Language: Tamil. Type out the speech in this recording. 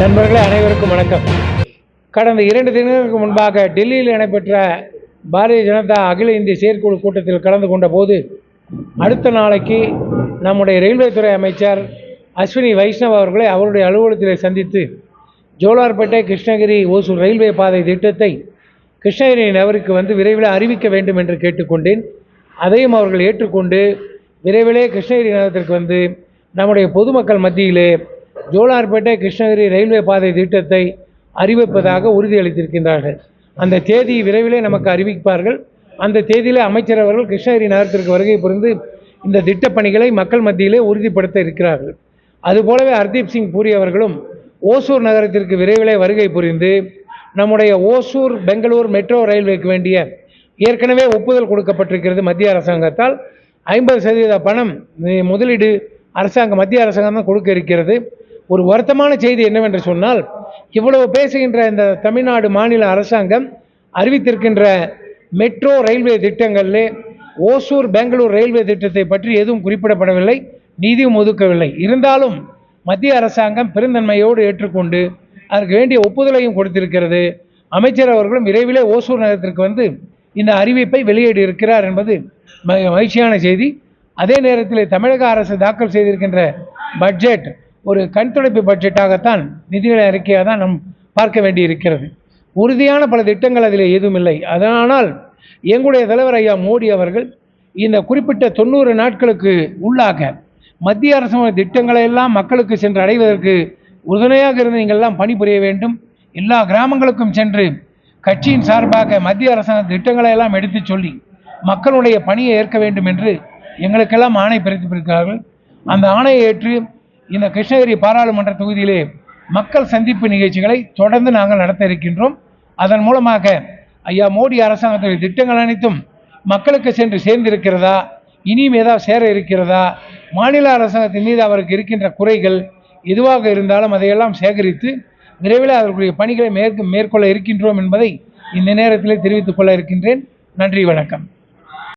நண்பர்களே அனைவருக்கும் வணக்கம். கடந்த இரண்டு தினங்களுக்கு முன்பாக டெல்லியில் நடைபெற்ற பாரதிய ஜனதா அகில இந்திய செயற்குழு கூட்டத்தில் கலந்து கொண்ட போது அடுத்த நாளைக்கு நம்முடைய ரயில்வே துறை அமைச்சர் அஸ்வினி வைஷ்ணவ் அவர்களை அவருடைய அலுவலகத்தில் சந்தித்து ஜோலார்பேட்டை கிருஷ்ணகிரி ஓசூர் ரயில்வே பாதை திட்டத்தை கிருஷ்ணகிரி நபருக்கு வந்து விரைவில் அறிவிக்க வேண்டும் என்று கேட்டுக்கொண்டேன். அதையும் அவர்கள் ஏற்றுக்கொண்டு விரைவிலே கிருஷ்ணகிரி நகரத்திற்கு வந்து நம்முடைய பொதுமக்கள் மத்தியிலே ஜோலார்பேட்டை கிருஷ்ணகிரி ரயில்வே பாதை திட்டத்தை அறிவிப்பதாக உறுதியளித்திருக்கின்றார்கள். அந்த தேதி விரைவிலே நமக்கு அறிவிப்பார்கள். அந்த தேதியிலே அமைச்சர் அவர்கள் கிருஷ்ணகிரி நகரத்திற்கு வருகை புரிந்து இந்த திட்டப் பணிகளை மக்கள் மத்தியிலே உறுதிப்படுத்த இருக்கிறார்கள். அதுபோலவே ஹர்தீப் சிங் பூரி அவர்களும் ஓசூர் நகரத்திற்கு விரைவிலே வருகை புரிந்து நம்முடைய ஓசூர் பெங்களூர் மெட்ரோ ரயில்வேக்கு வேண்டிய ஏற்கனவே ஒப்புதல் கொடுக்கப்பட்டிருக்கிறது மத்திய அரசாங்கத்தால். ஐம்பது சதவீத பணம் முதலீடு அரசாங்கம் மத்திய அரசாங்கம் தான் கொடுக்க இருக்கிறது. ஒரு வருத்தமான செய்தி என்னவென்று சொன்னால் இவ்வளவு பேசுகின்ற இந்த தமிழ்நாடு மாநில அரசாங்கம் அறிவித்திருக்கின்ற மெட்ரோ ரயில்வே திட்டங்களிலே ஓசூர் பெங்களூர் ரயில்வே திட்டத்தை பற்றி எதுவும் குறிப்பிடப்படவில்லை நிதியும் ஒதுக்கவில்லை. இருந்தாலும் மத்திய அரசாங்கம் பெருந்தன்மையோடு ஏற்றுக்கொண்டு அதற்கு வேண்டிய ஒப்புதலையும் கொடுத்திருக்கிறது. அமைச்சர் அவர்களும் விரைவிலே ஓசூர் நகரத்திற்கு வந்து இந்த அறிவிப்பை வெளியிட இருக்கிறார் என்பது மகிழ்ச்சியான செய்தி. அதே நேரத்தில் தமிழக அரசு தாக்கல் செய்திருக்கின்ற பட்ஜெட் ஒரு கண்துடைப்பு பட்ஜெட்டாகத்தான் நிதிநிலை அறிக்கையாக தான் நாம் பார்க்க வேண்டியிருக்கிறது. உறுதியான பல திட்டங்கள் அதில் எதுவும் இல்லை. அதனால் எங்களுடைய தலைவர் ஐயா மோடி அவர்கள் இந்த குறிப்பிட்ட தொண்ணூறு நாட்களுக்கு உள்ளாக மத்திய அரசு திட்டங்களை எல்லாம் மக்களுக்கு சென்று அடைவதற்கு உறுதுணையாக இருந்து நீங்கள் எல்லாம் பணிபுரிய வேண்டும். எல்லா கிராமங்களுக்கும் சென்று கட்சியின் சார்பாக மத்திய அரசாங்க திட்டங்களை எல்லாம் எடுத்துச் சொல்லி மக்களுடைய பணியை ஏற்க வேண்டும் என்று எங்களுக்கெல்லாம் ஆணை பிறப்பித்திருக்கிறார்கள். அந்த ஆணையை ஏற்று இந்த கிருஷ்ணகிரி பாராளுமன்ற தொகுதியிலே மக்கள் சந்திப்பு நிகழ்ச்சிகளை தொடர்ந்து நாங்கள் நடத்த இருக்கின்றோம். அதன் மூலமாக ஐயா மோடி அரசாங்கத்துடைய திட்டங்கள் அனைத்தும் மக்களுக்கு சென்று சேர்ந்திருக்கிறதா? இனியும் ஏதாவது சேர இருக்கிறதா? மாநில அரசாங்கத்தின் மீது அவருக்கு இருக்கின்ற குறைகள் எதுவாக இருந்தாலும் அதையெல்லாம் சேகரித்து விரைவில் அதற்குரிய பணிகளை மேற்கு மேற்கொள்ள இருக்கின்றோம் என்பதை இந்த நேரத்தில் தெரிவித்துக் கொள்ள இருக்கின்றேன். நன்றி வணக்கம்.